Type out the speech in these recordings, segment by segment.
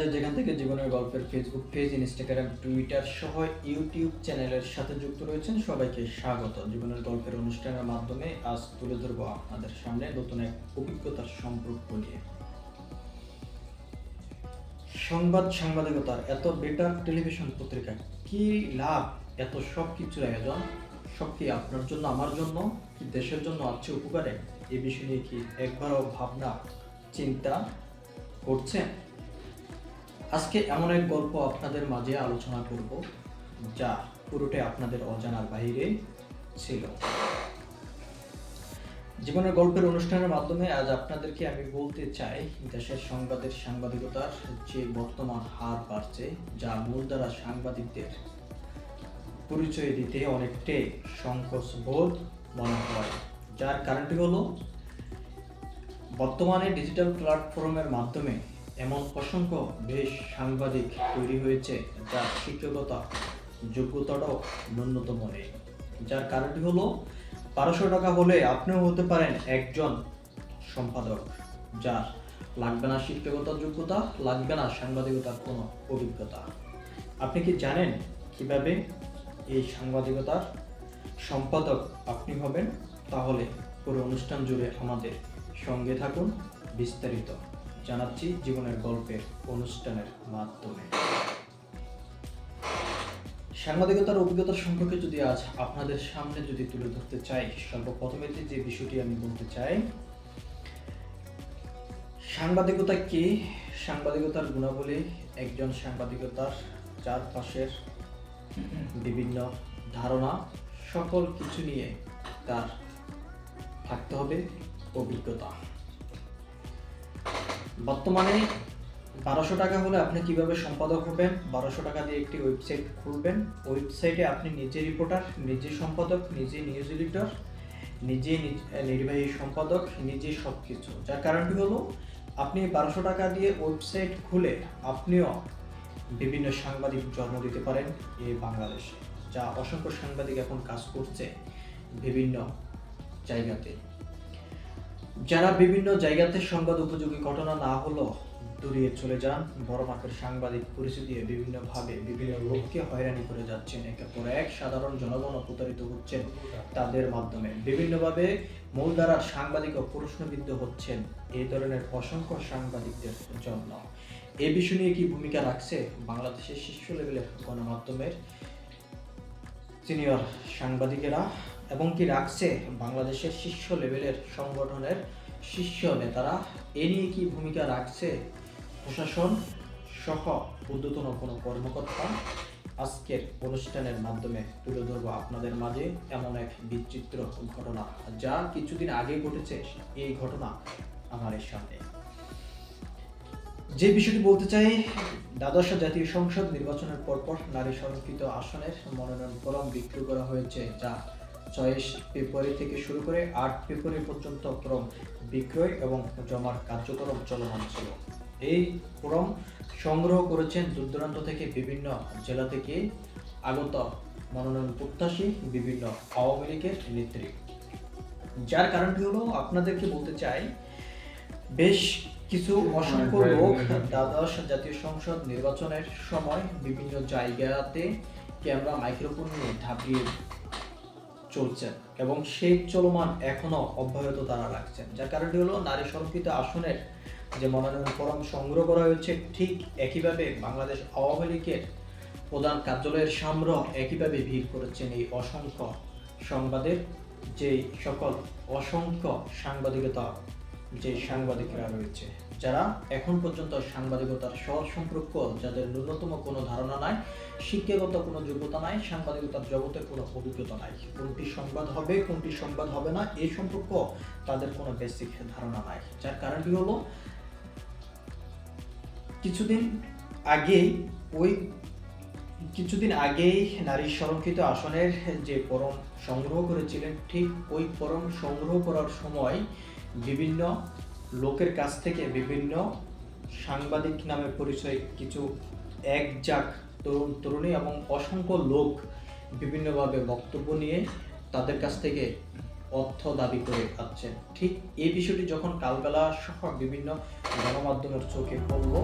যে যেখান থেকে জীবনের গল্পের ফেসবুক পেজ ইনস্টাগ্রাম টুইটার সহ ইউটিউব চ্যানেলের সাথে যুক্ত রয়েছেন, সবাইকে স্বাগত। জীবনের গল্পের অনুষ্ঠানের মাধ্যমে আজ তুলে ধরবো আপনাদের সামনে নতুন এক অভিজ্ঞতার সম্পর্ক নিয়ে। সংবাদ সাংবাদিকতার এত বেটার টেলিভিশন পত্রিকা, কি লাভ? এত সব কিছুর আয়োজন, সব কি আপনার জন্য, আমার জন্য, কি দেশের জন্য আছে উপকারে? এ বিষয় নিয়ে কি একবারও ভাবনা, চিন্তা করছেন? আজকে এমন এক গল্প আপনাদের মাঝে আলোচনা করব, যা পুরোটাই আপনাদের অজানার বাইরে ছিল। জীবনের গল্পের অনুষ্ঠানের মাধ্যমে আজ আপনাদেরকে আমি বলতে চাই, দেশের সংবাদের সাংবাদিকতার যে বর্তমান হার বাড়ছে, যা মূলধারা সাংবাদিকদের পরিচয় দিতে অনেকটাই সংকোচ বোধ মনে হয়। যার কারণটি হলো, বর্তমানে ডিজিটাল প্ল্যাটফর্মের মাধ্যমে এমন অসংখ্য বেশ সাংবাদিক তৈরি হয়েছে যার শিক্ষকতা যোগ্যতাটাও ন্যূনতম নেই। যার কারণটি হলো, বারোশো টাকা হলে আপনিও হতে পারেন একজন সম্পাদক, যার লাগবে না শিক্ষকতার যোগ্যতা, লাগবে না সাংবাদিকতার কোনো অভিজ্ঞতা। আপনি কি জানেন কীভাবে এই সাংবাদিকতার সম্পাদক আপনি হবেন? তাহলে পুরো অনুষ্ঠান জুড়ে আমাদের সঙ্গে থাকুন বিস্তারিত। জানাচ্ছি জীবনের গল্পের অনুষ্ঠানের মাধ্যমে। সাংবাদিকতার অভিজ্ঞতা সম্পর্কে যদি আজ আপনাদের সামনে যদি তুলে ধরতে চাই, সর্বপ্রথমে যে বিষয়টি আমি বলতে চাই, সাংবাদিকতা কি? সাংবাদিকতার গুণাবলী একজন সাংবাদিকতার চারপাশের বিভিন্ন ধারণা, সকল কিছু নিয়ে তার থাকতে হবে অভিজ্ঞতা। বর্তমানে বারোশো টাকা হলে আপনি কীভাবে সম্পাদক হবেন? বারোশো টাকা দিয়ে একটি ওয়েবসাইট খুলবেন। ওয়েবসাইটে আপনি নিজে রিপোর্টার নিজে সম্পাদক, নিজে নিউজ এডিটর নিজে নির্বাহী সম্পাদক, নিজে সব কিছু যার কারণটি হলো, আপনি বারোশো টাকা দিয়ে ওয়েবসাইট খুলে আপনিও বিভিন্ন সাংবাদিক জন্ম দিতে পারেন এই বাংলাদেশে, যা অসংখ্য সাংবাদিক এখন কাজ করছে বিভিন্ন জায়গাতে। যারা বিভিন্ন জায়গাতে সংবাদ উপযোগী ঘটনা না হলো দূরিয়ে চলে যান, বড় মাপের সাংবাদিক পরিচয় দিয়ে বিভিন্নভাবে বিভিন্ন লোককে হয়রানি করে যাচ্ছেন। একের পর এক সাধারণ জনগণ প্রতারিত হচ্ছেন তাদের মাধ্যমে। বিভিন্নভাবে মূলধারার সাংবাদিক ও প্রশ্নবিদ্ধ হচ্ছেন। এই ধরনের অসংখ্য সাংবাদিকদের জন্য। এ বিষয় নিয়ে কি ভূমিকা রাখছে বাংলাদেশের শীর্ষ লেভেলের গণমাধ্যমের? সিনিয়র সাংবাদিকেরা। এবং কি রাখছে বাংলাদেশের শীর্ষ লেভেলের সংগঠনের শীর্ষ নেতারা এ নিয়ে কি ভূমিকা রাখছে? প্রশাসন সহ ঊর্ধ্বতন কোনো কর্মকর্তা আজকের অনুষ্ঠানের মাধ্যমে তুলে ধরবো আপনাদের মাঝে এমন এক বিচিত্র ঘটনা। যা কিছুদিন আগে ঘটেছে, এই ঘটনা আমার সামনে। যে বিষয়টি বলতে চাই, দ্বাদশ জাতীয় সংসদ নির্বাচনের পরপর নারী সংরক্ষিত আসনের মনোনয়ন ফরম বিক্রি করা হয়েছে, যা চয়েস ফেব্রুয়ারি থেকে শুরু করে আট ফেব্রুয়ারি পর্যন্ত ফরম বিক্রয় এবং জমার কার্যক্রম চলমান ছিল। এই ফরম সংগ্রহ করেছেন দূরদূরান্ত থেকে বিভিন্ন জেলা থেকে আগত মনোনয়ন প্রত্যাশী বিভিন্ন আওয়ামী লীগের নেত্রী। যার কারণটি হলো আপনাদেরকে বলতে চাই বেশ কিছু অসংখ্য লোক দ্বাদশ জাতীয় সংসদ নির্বাচনের সময় বিভিন্ন জায়গাতে ক্যামেরা মাইক্রোফোন নিয়ে ঝাঁপিয়ে চলছেন এবং সেই চলমান এখনও অব্যাহত তারা রাখছেন। যার কারণটি হলো নারী সংরক্ষিত আসনের যে মনোনয়ন ফরম সংগ্রহ করা হয়েছে, ঠিক একইভাবে বাংলাদেশ আওয়ামী লীগের প্রধান কার্যালয়ের সামনে একইভাবে ভিড় করেছেন এই অসংখ্য সংবাদের যে সকল অসংখ্য সাংবাদিকতা যে সাংবাদিকরা রয়েছে। যারা এখন পর্যন্ত সাংবাদিকতার সহ সম্পর্ক, যাদের ন্যূনতম কোনো ধারণা নাই, শিক্ষাগত কোনো যোগ্যতা নাই, সাংবাদিকতার জগতে কোনো অভিজ্ঞতা নাই। কোনটি সংবাদ হবে, কোনটি সংবাদ হবে না এই সম্পর্ক তাদের কোনো বেসিক ধারণা নাই। যার কারণটি হলো? কিছুদিন আগেই ওই কিছুদিন আগেই নারী সংরক্ষিত আসনের যে পরম সংগ্রহ করেছিলেন, ঠিক ওই পরম সংগ্রহ করার সময় বিভিন্ন লোকের কাছ থেকে বিভিন্ন সাংবাদিক নামে পরিচয় কিছু এক যাক তরুণ তরুণী এবং অসংখ্য লোক বিভিন্নভাবে বক্তব্য নিয়ে তাদের কাছ থেকে অর্থ দাবি করে খাচ্ছেন ঠিক এই বিষয়টি যখন কালবেলা সহ বিভিন্ন গণমাধ্যমের চোখে পড়ল,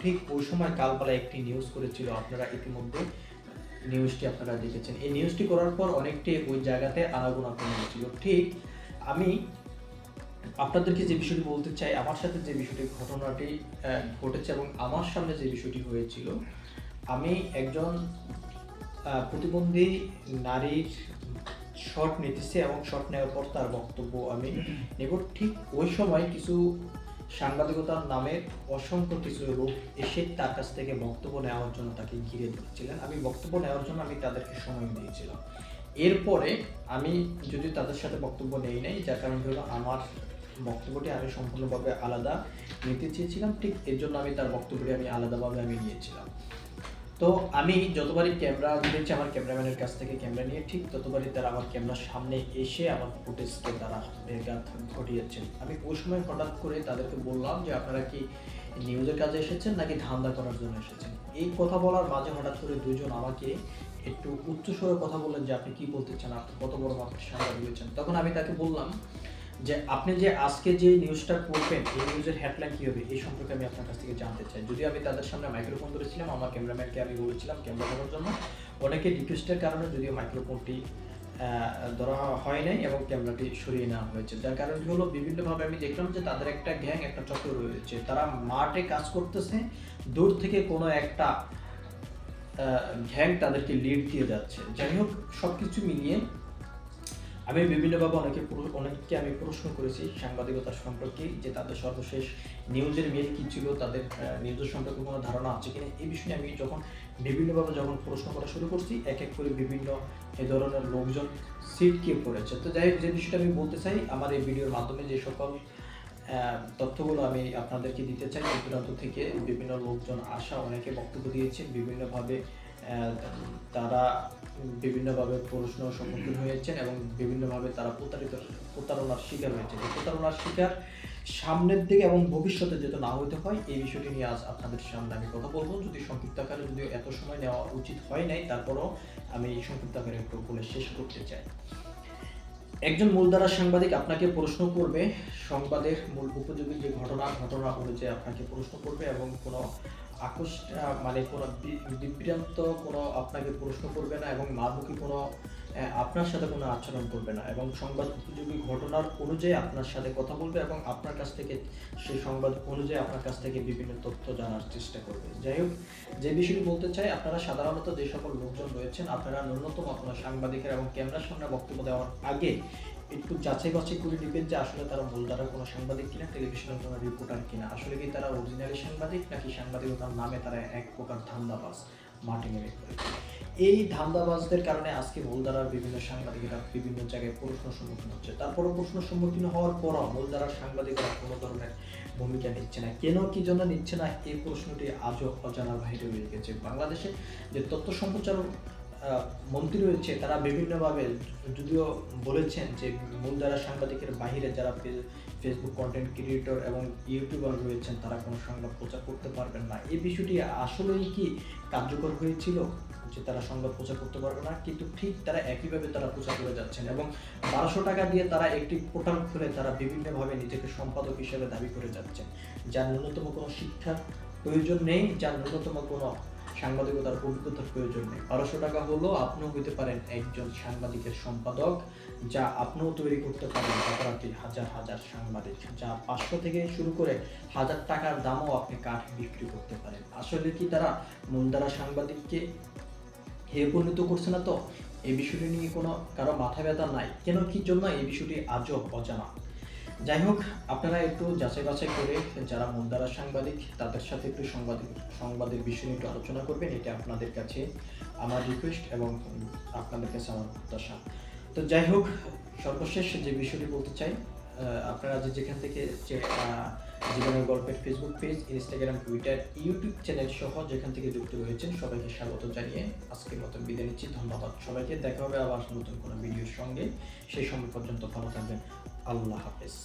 ঠিক ওই সময় কালবেলা একটি নিউজ করেছিল, আপনারা ইতিমধ্যে নিউজটি আপনারা দেখেছেন। এই নিউজটি করার পর অনেকটি ওই জায়গাতে আনাগোনা কমে গেছিল। ঠিক আমি আপনাদেরকে যে বিষয়টি বলতে চাই, আমার সাথে যে বিষয়টি ঘটনাটি ঘটেছে এবং আমার সামনে যে বিষয়টি হয়েছিল, আমি একজন প্রতিবন্ধী নারীর শট নিতেছে এবং শট নেওয়ার পর তার বক্তব্য আমি নেব। ঠিক ওই সময় কিছু সাংবাদিকতার নামে অসংখ্য কিছু লোক এসে তার কাছ থেকে বক্তব্য নেওয়ার জন্য তাকে ঘিরে দিচ্ছিলেন আমি বক্তব্য নেওয়ার জন্য আমি তাদেরকে সময় দিয়েছিলাম। এরপরে আমি যদি তাদের সাথে বক্তব্য নেই নাই, যার কারণ হলো আমার বক্তব্যটি আমি সম্পূর্ণভাবে আলাদা নিতে চেয়েছিলাম। ঠিক এর জন্য আমি তার বক্তব্যটি আমি আলাদাভাবে আমি নিয়েছিলাম। তো আমি যতবারই ক্যামেরা দিয়েছি, আমার ক্যামেরাম্যানের কাছ থেকে ক্যামেরা নিয়ে ঠিক ততবারই তারা আমার ক্যামেরার সামনে এসে আমার ফুটেজকে তারা বেঘাত ঘটিয়েছেন। আমি ওই সময় হঠাৎ করে তাদেরকে বললাম যে, আপনারা কি নিউজের কাজে এসেছেন নাকি ধান্দা করার জন্য এসেছেন? এই কথা বলার মাঝে হঠাৎ করে দুজন আমাকে একটু উচ্চস্বরে কথা বললেন যে, আপনি কি বলতে চান? আপনি কত বড় মাপের সাংবাদিক হয়েছেন? তখন আমি তাকে বললাম যে আপনি যে আজকে যে নিউজটা করবেন, এই নিউজের হেডলাইন কি হবে, এই সম্পর্কে আমি আপনার কাছ থেকে জানতে চাই। যদি আমি তাদের সামনে মাইক্রোফোন ধরেছিলাম, আমার ক্যামেরাম্যানকে আমি বলেছিলাম ক্যামেরা ধরার জন্য। অনেকে রিকোয়েস্টের কারণে যদিও মাইক্রোফোনটি ধরা হয় নাই এবং ক্যামেরাটি সরিয়ে নেওয়া হয়েছে। যার কারণটি হলো বিভিন্নভাবে আমি দেখলাম যে তাদের একটা গ্যাং একটা চক্র রয়েছে। তারা মাঠে কাজ করতেছে, দূর থেকে কোনো একটা ঘ্যাং তাদেরকে লিড দিয়ে যাচ্ছে। যাই হোক সব কিছু মিলিয়ে আমি বিভিন্নভাবে অনেকে অনেককে আমি প্রশ্ন করেছি সাংবাদিকতা সম্পর্কে যে তাদের সর্বশেষ নিউজের মেল কি ছিল তাদের আহ, নিউজের সম্পর্কে কোনো ধারণা আছে কিনা? এই বিষয়ে আমি যখন বিভিন্নভাবে যখন প্রশ্ন করা শুরু করছি এক এক করে বিভিন্ন এ ধরনের লোকজন সিটকে পড়েছে। তো যাই হোক যে বিষয়টা আমি বলতে চাই আমার এই ভিডিওর মাধ্যমে যে সকল তথ্যগুলো আমি আপনাদেরকে দিতে চাই দূরান্ত থেকে বিভিন্ন লোকজন আসা অনেকে বক্তব্য দিয়েছেন বিভিন্নভাবে তারা বিভিন্নভাবে প্রশ্ন সম্মুখীন হয়েছেন এবং বিভিন্নভাবে তারা প্রতারিত, প্রতারণার শিকার হয়েছে এই প্রতারণার শিকার সামনের দিকে এবং ভবিষ্যতে যাতে না হইতে হয়, এই বিষয়টি নিয়ে আজ আপনাদের সামনে আমি কথা বলব। যদি সংক্ষিপ্ত আকারে যদিও এত সময় নেওয়া উচিত হয় নাই, তারপরও আমি এই সংক্ষিপ্ত আকারে একটু বলে শেষ করতে চাই। একজন মূলধারা সাংবাদিক আপনাকে প্রশ্ন করবে, সংবাদের মূল উপযোগী যে ঘটনা ঘটনা অনুযায়ী আপনাকে প্রশ্ন করবে এবং কোনো আহ, মানে কোনো বিভ্রান্ত কোনো আপনাকে প্রশ্ন করবে না এবং মারমুখী কোনো আপনার সাথে কোনো আচরণ করবে না এবং সংবাদ উপযোগী ঘটনার অনুযায়ী আপনার সাথে কথা বলবে এবং আপনার কাছ থেকে সেই সংবাদ অনুযায়ী আপনার কাছ থেকে বিভিন্ন তথ্য জানার চেষ্টা করবে। যাই হোক যে বিষয়টি বলতে চাই আপনারা সাধারণত যে সকল লোকজন রয়েছেন আপনারা ন্যূনতম আপনার সাংবাদিকের এবং ক্যামেরার সামনে বক্তব্য দেওয়ার আগে একটু যাচাই বাছাই করে নেবেন যে আসলে তারা মূলধারা কোনো সাংবাদিক কিনা টেলিভিশনের কোনো রিপোর্টার কিনা। আসলে কি তারা অরিজিনালি সাংবাদিক নাকি সাংবাদিকতার নামে তারা এক প্রকার ধান্দাবাজ মাটি নেমে পড়েছে এই ধান্দাবাজদের কারণে আজকে মূলধারার বিভিন্ন সাংবাদিকেরা বিভিন্ন জায়গায় প্রশ্ন সম্মুখীন হচ্ছে। তারপরও প্রশ্ন সম্মুখীন হওয়ার পরও মূলধারার সাংবাদিকরা কোনো ধরনের ভূমিকা নিচ্ছে না। কেন কি জন্য নিচ্ছে না, এই প্রশ্নটি আজও অজানার বাইরে রয়ে গেছে বাংলাদেশে। যে তথ্য সম্প্রচার মন্ত্রী রয়েছে, তারা বিভিন্নভাবে যদিও বলেছেন যে মূলধারা সাংবাদিকের বাইরে যারা ফেসবুক কন্টেন্ট ক্রিয়েটর এবং ইউটিউবার রয়েছেন, তারা কোনো সংবাদ প্রচার করতে পারবেন না। এই বিষয়টি আসলেই কি কার্যকর হয়েছিল যে তারা সংবাদ প্রচার করতে পারবে না? কিন্তু ঠিক তারা একইভাবে তারা প্রচার করে যাচ্ছেন এবং বারোশো টাকা দিয়ে তারা একটি পোর্টাল খুলে তারা বিভিন্নভাবে নিজেকে সম্পাদক হিসেবে দাবি করে যাচ্ছেন। যার ন্যূনতম কোনো শিক্ষার প্রয়োজন নেই, যার ন্যূনতম কোনো সাংবাদিকতার অভিজ্ঞতার প্রয়োজন নেই। বারোশো টাকা হলো আপনিও হইতে পারেন একজন সাংবাদিকের সম্পাদক, যা আপনিও তৈরি করতে পারেন রাতারাতি হাজার হাজার সাংবাদিক, যা পাঁচশো থেকে শুরু করে হাজার টাকার দামও আপনি কাঠ বিক্রি করতে পারেন। আসলে কি তারা মন্দারা সাংবাদিককে হে পরিণত করছে না তো? এই বিষয়টি নিয়ে কোনো কারও মাথা ব্যথা নাই। কেন কি জন্য এই বিষয়টি আজও অজানা? যাই হোক, আপনারা একটু যাচাই বাছাই করে যারা মন্দারা সাংবাদিক, তাদের সাথে একটু সংবাদিক সংবাদের বিষয় নিয়ে একটু আলোচনা করবেন, এটা আপনাদের কাছে আমার রিকোয়েস্ট এবং আপনাদের কাছে আমার প্রত্যাশা। তো যাই হোক, সর্বশেষ যে বিষয়টি বলতে চাই আপনারা যে যেখান থেকে জীবনের গল্পের Facebook page Instagram Twitter YouTube channel সহ যেখান থেকে যুক্ত রয়েছেন, সবাইকে স্বাগত জানিয়ে আজকের মতন বিদায় নিচ্ছি। ধন্যবাদ সবাইকে। দেখা হবে আবার নতুন কোনো ভিডিওর সঙ্গে। সেই সময় পর্যন্ত ভালো থাকবেন। আল্লাহ হাফেজ।